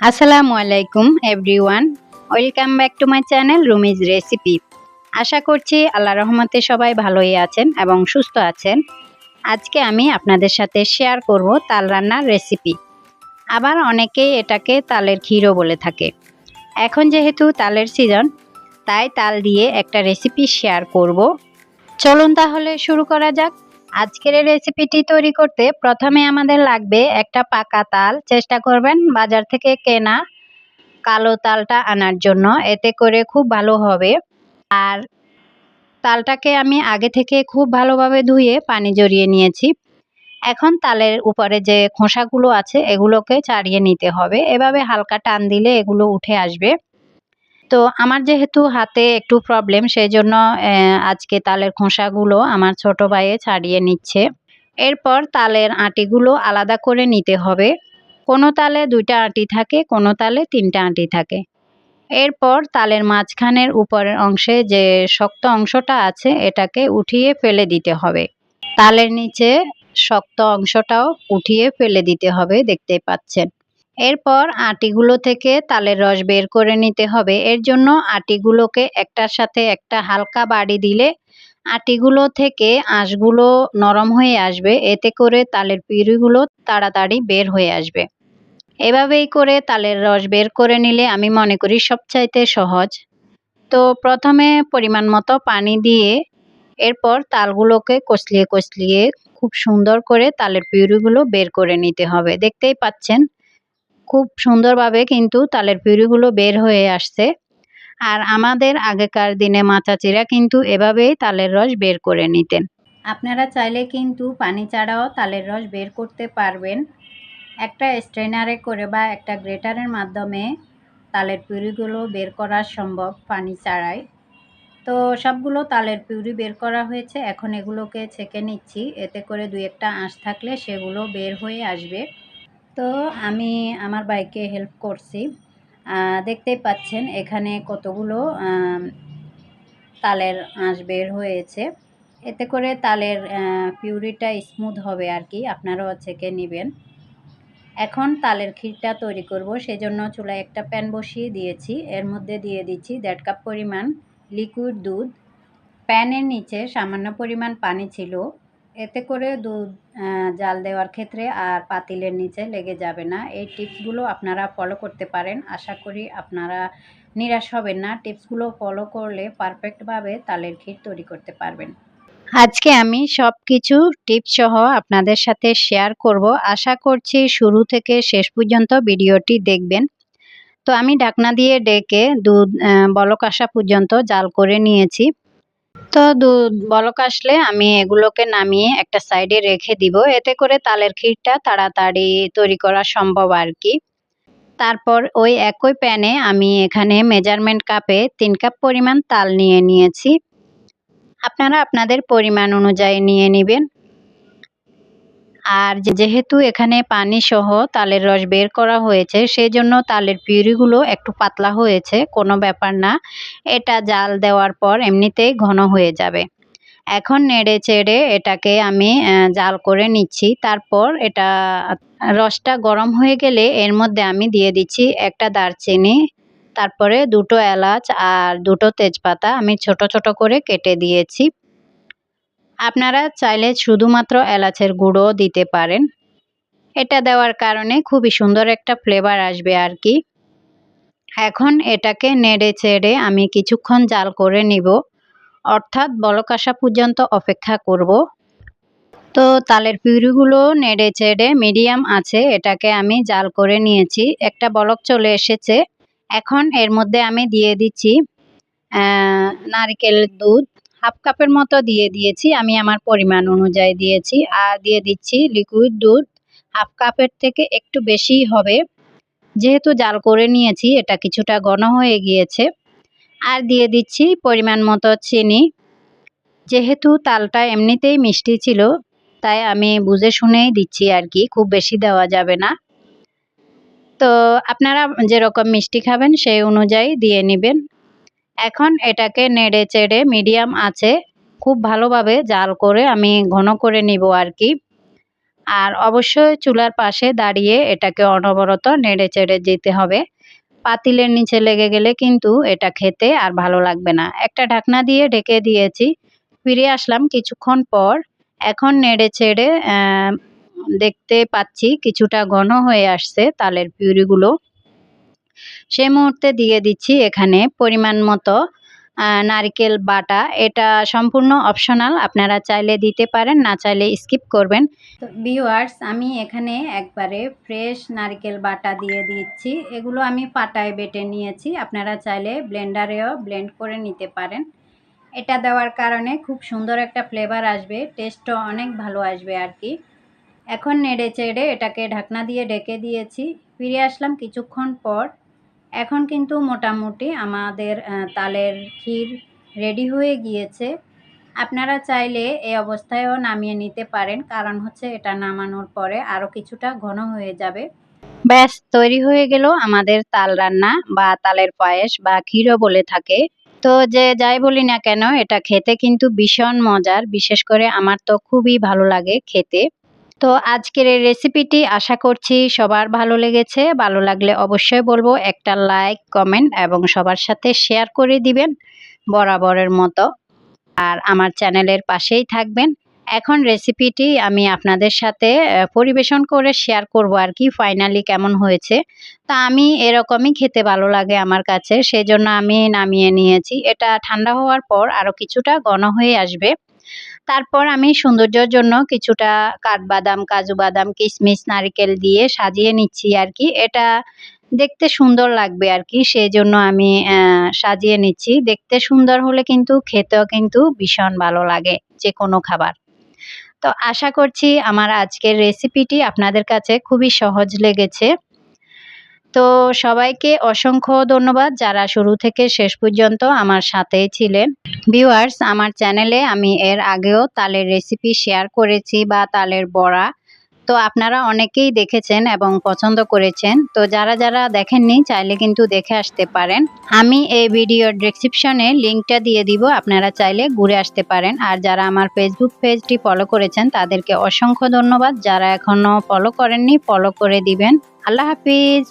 আসসালামু আলাইকুম everyone welcome back to my channel Rumi's recipe আশা করছি আল্লাহ রহমতে সবাই ভালোই আছেন এবং সুস্থ আছেন। আজকে আমি আপনাদের সাথে শেয়ার করব তাল রান্নার রেসিপি আবার অনেকেই এটাকে তালের ক্ষীরও বলে থাকে। এখন যেহেতু তালের সিজন তাই তাল দিয়ে একটা রেসিপি শেয়ার করব। চলুন তাহলে শুরু করা যাক। আজকের রেসিপিটি তৈরি করতে প্রথমে আমাদের লাগবে একটা পাকা তাল। চেষ্টা করবেন বাজার থেকে কেনা কালো তালটা আনার জন্য। এতে করে খুব ভালো হবে। আর তালটাকে আমি আগে থেকে খুব ভালোভাবে ধুয়ে পানি জড়িয়ে নিয়েছি। এখন তালের উপরে যে খোসাগুলো আছে, এগুলোকে ছাড়িয়ে নিতে হবে। এভাবে হালকা টান দিলে এগুলো উঠে আসবে। তো আমার যেহেতু হাতে একটু প্রবলেম সেই জন্য আজকে তালের খোসাগুলো আমার ছোট ভাইয়ে ছাড়িয়ে নিচ্ছে। এরপর তালের আটিগুলো আলাদা করে নিতে হবে। কোনো তালে দুইটা আটি থাকে, কোনো তালে তিনটা আটি থাকে। এরপর তালের মাঝখানের উপরের অংশে যে শক্ত অংশটা আছে, এটাকে উঠিয়ে ফেলে দিতে হবে। তালের নিচে শক্ত অংশটাও উঠিয়ে ফেলে দিতে হবে, দেখতে পাচ্ছেন। এরপর আটিগুলো থেকে তালের রস বের করে নিতে হবে। এর জন্য আটিগুলোকে একটার সাথে একটা হালকা বাড়ি দিলে আটিগুলো থেকে আঁশগুলো নরম হয়ে আসবে। এতে করে তালের পিউরিগুলো তাড়াতাড়ি বের হয়ে আসবে। এভাবেই করে তালের রস বের করে নিলে আমি মনে করি সবচাইতে সহজ। তো প্রথমে পরিমাণ মতো পানি দিয়ে এরপর তালগুলোকে কষলিয়ে কষলিয়ে খুব সুন্দর করে তালের পিউরিগুলো বের করে নিতে হবে। দেখতেই পাচ্ছেন? খুব সুন্দরভাবে কিন্তু তালের পিউরিগুলো বের হয়ে আসছে। আর আমাদের আগেকার দিনে মাচাচিরা কিন্তু এভাবেই তালের রস বের করে নিতেন। আপনারা চাইলে কিন্তু পানি ছাড়াও তালের রস বের করতে পারবেন। একটা স্ট্রেনারে করে বা একটা গ্রেটারের মাধ্যমে তালের পিউরিগুলো বের করা সম্ভব পানি ছাড়াই। তো সবগুলো তালের পিউরি বের করা হয়েছে, এখন এগুলোকে ছেঁকে নিচ্ছি। এতে করে দুই একটা আঁশ থাকলে সেগুলো বের হয়ে আসবে। তো আমি আমার বাইকে হেল্প করছি। দেখতেই পাচ্ছেন এখানে কতগুলো তালের আঁশ বের হয়েছে। এতে করে তালের পিউরিটা স্মুথ হবে আর কি, আপনারাও ছেঁকে নেবেন। এখন তালের ক্ষীরটা তৈরি করব, সেজন্য চুলায় একটা প্যান বসিয়ে দিয়েছি। এর মধ্যে দিয়ে দিচ্ছি দেড় কাপ পরিমাণ লিকুইড দুধ। প্যানের নিচে সামান্য পরিমাণ পানি ছিল। এতে করে দুধ জাল দেওয়ার ক্ষেত্রে আর পাতিলের নিচে লেগে যাবে না। এই টিপসগুলো আপনারা ফলো করতে পারেন। আশা করি আপনারা নিরাশ হবেন না। টিপসগুলো ফলো করলে পারফেক্টভাবে তালের ক্ষীর তৈরি করতে পারবেন। আজকে আমি সব কিছু টিপস সহ আপনাদের সাথে শেয়ার করব। আশা করছি শুরু থেকে শেষ পর্যন্ত ভিডিওটি দেখবেন। তো আমি ঢাকনা দিয়ে ডেকে দুধ বলক আসা পর্যন্ত জাল করে নিয়েছি। তো বলক আসলে আমি এগুলোকে নামিয়ে একটা সাইডে রেখে দিব। এতে করে তালের ক্ষীরটা তাড়াতাড়ি তৈরি করা সম্ভব আর কি তারপর ওই একই প্যানে আমি এখানে মেজারমেন্ট কাপে তিন কাপ পরিমাণ তাল নিয়ে নিয়েছি। আপনারা আপনাদের পরিমাণ অনুযায়ী নিয়ে নেবেন। আর যেহেতু এখানে পানি সহ তালের রস বের করা হয়েছে সেই জন্য তালের পিউরিগুলো একটু পাতলা হয়েছে, কোনো ব্যাপার না। এটা জাল দেওয়ার পর এমনিতেই ঘন হয়ে যাবে। এখন নেড়ে চেড়ে এটাকে আমি জাল করে নিচ্ছি। তারপর এটা, রসটা গরম হয়ে গেলে এর মধ্যে আমি দিয়ে দিচ্ছি একটা দারচিনি, তারপরে দুটো এলাচ আর দুটো তেজপাতা। আমি ছোট ছোট করে কেটে দিয়েছি। আপনারা চাইলে শুধুমাত্র এলাচের গুঁড়ো দিতে পারেন। এটা দেওয়ার কারণে খুবই সুন্দর একটা ফ্লেভার আসবে আর কি। এখন এটাকে নেড়ে চেড়ে আমি কিছুক্ষণ জাল করে নিব। অর্থাৎ বলক আসা পর্যন্ত অপেক্ষা করব। তো তালের পিউরিগুলো নেড়ে চেড়ে মিডিয়াম আছে, এটাকে আমি জাল করে নিয়েছি। একটা বলক চলে এসেছে। এখন এর মধ্যে আমি দিয়ে দিচ্ছি নারকেল দুধ। হাফ কাপের মতো দিয়ে দিয়েছি, আমি আমার পরিমাণ অনুযায়ী দিয়েছি। আর দিয়ে দিচ্ছি লিকুইড দুধ হাফ কাপের থেকে একটু বেশি হবে। যেহেতু জাল করে নিয়েছি, এটা কিছুটা ঘন হয়ে গিয়েছে। আর দিয়ে দিচ্ছি পরিমাণ মতো চিনি। যেহেতু তালটা এমনিতেই মিষ্টি ছিল, তাই আমি বুঝে শুনেই দিচ্ছি আর কি, খুব বেশি দেওয়া যাবে না। তো আপনারা যেরকম মিষ্টি খাবেন, সেই অনুযায়ী দিয়ে নেবেন। এখন এটাকে নেড়ে চেড়ে মিডিয়াম আছে, খুব ভালোভাবে জাল করে আমি ঘন করে নিব আর কি। আর অবশ্যই চুলার পাশে দাঁড়িয়ে এটাকে অনবরত নেড়ে চেড়ে যেতে হবে। পাতিলের নিচে লেগে গেলে কিন্তু এটা খেতে আর ভালো লাগবে না। একটা ঢাকনা দিয়ে ঢেকে দিয়েছি, ফিরে আসলাম কিছুক্ষণ পর। এখন নেড়ে চেড়ে দেখতে পাচ্ছি কিছুটা ঘন হয়ে আসছে তালের পিউরিগুলো। সেই মুহূর্তে দিয়ে দিচ্ছি এখানে পরিমাণ মতো নারিকেল বাটা। এটা সম্পূর্ণ অপশনাল আপনারা চাইলে দিতে পারেন, না চাইলে স্কিপ করবেন। তো ভিউয়ার্স আমি এখানে একবারে ফ্রেশ নারিকেল বাটা দিয়ে দিচ্ছি। এগুলো আমি পাটায় বেটে নিয়েছি, আপনারা চাইলে ব্লেন্ডারেও ব্লেন্ড করে নিতে পারেন। এটা দেওয়ার কারণে খুব সুন্দর একটা ফ্লেভার আসবে টেস্টও অনেক ভালো আসবে আর কি। এখন নেড়ে চেড়ে এটাকে ঢাকনা দিয়ে ঢেকে দিয়েছি। ফিরে আসলাম কিছুক্ষণ পর। এখন কিন্তু মোটামুটি আমাদের তালের ক্ষীর রেডি হয়ে গিয়েছে। আপনারা চাইলে এই অবস্থায়ও নামিয়ে নিতে পারেন, কারণ হচ্ছে এটা নামানোর পরে আরও কিছুটা ঘন হয়ে যাবে। ব্যাস, তৈরি হয়ে গেল আমাদের তাল রান্না বা তালের পায়েস বা ক্ষীরও বলে থাকে। তো যে যাই বলি না কেন, এটা খেতে কিন্তু ভীষণ মজার। বিশেষ করে আমার তো খুবই ভালো লাগে খেতে। তো আজকের এই রেসিপিটি আশা করছি সবার ভালো লেগেছে। ভালো লাগলে অবশ্যই বলব একটা লাইক কমেন্ট এবং সবার সাথে শেয়ার করে দিবেন বরাবরের মতো। আর আমার চ্যানেলের পাশেই থাকবেন। এখন রেসিপিটি আমি আপনাদের সাথে পরিবেশন করে শেয়ার করব আর কি ফাইনালি কেমন হয়েছে। তা আমি এরকমই খেতে ভালো লাগে আমার কাছে, সেজন্য আমি নামিয়ে নিয়েছি। এটা ঠান্ডা হওয়ার পর আরও কিছুটা ঘন হয়ে আসবে। তারপর আমি সৌন্দর্যের জন্য কিছুটা কাঠবাদাম, কাজু বাদাম, কিশমিশ, নারিকেল দিয়ে সাজিয়ে নিচ্ছি আর কি এটা দেখতে সুন্দর লাগবে আর কি সেই জন্য আমি সাজিয়ে নিচ্ছি। দেখতে সুন্দর হলে কিন্তু, খেতেও কিন্তু ভীষণ ভালো লাগে যে কোনো খাবার। তো আশা করছি আমার আজকের রেসিপিটি আপনাদের কাছে খুবই সহজ লেগেছে। তো সবাইকে অসংখ্য ধন্যবাদ যারা শুরু থেকে শেষ পর্যন্ত আমার সাথেই ছিলেন। ভিউয়ার্স, আমার চ্যানেলে আমি এর আগেও তালের রেসিপি শেয়ার করেছি বা তালের বড়া। তো আপনারা অনেকেই দেখেছেন এবং পছন্দ করেছেন। তো যারা যারা দেখেননি, চাইলে কিন্তু দেখে আসতে পারেন। আমি এই ভিডিওর ডিসক্রিপশনে লিঙ্কটা দিয়ে দিব, আপনারা চাইলে ঘুরে আসতে পারেন। আর যারা আমার ফেসবুক পেজটি ফলো করেছেন, তাদেরকে অসংখ্য ধন্যবাদ। যারা এখনও ফলো করেননি ফলো করে দিবেন। আল্লাহ হাফিজ!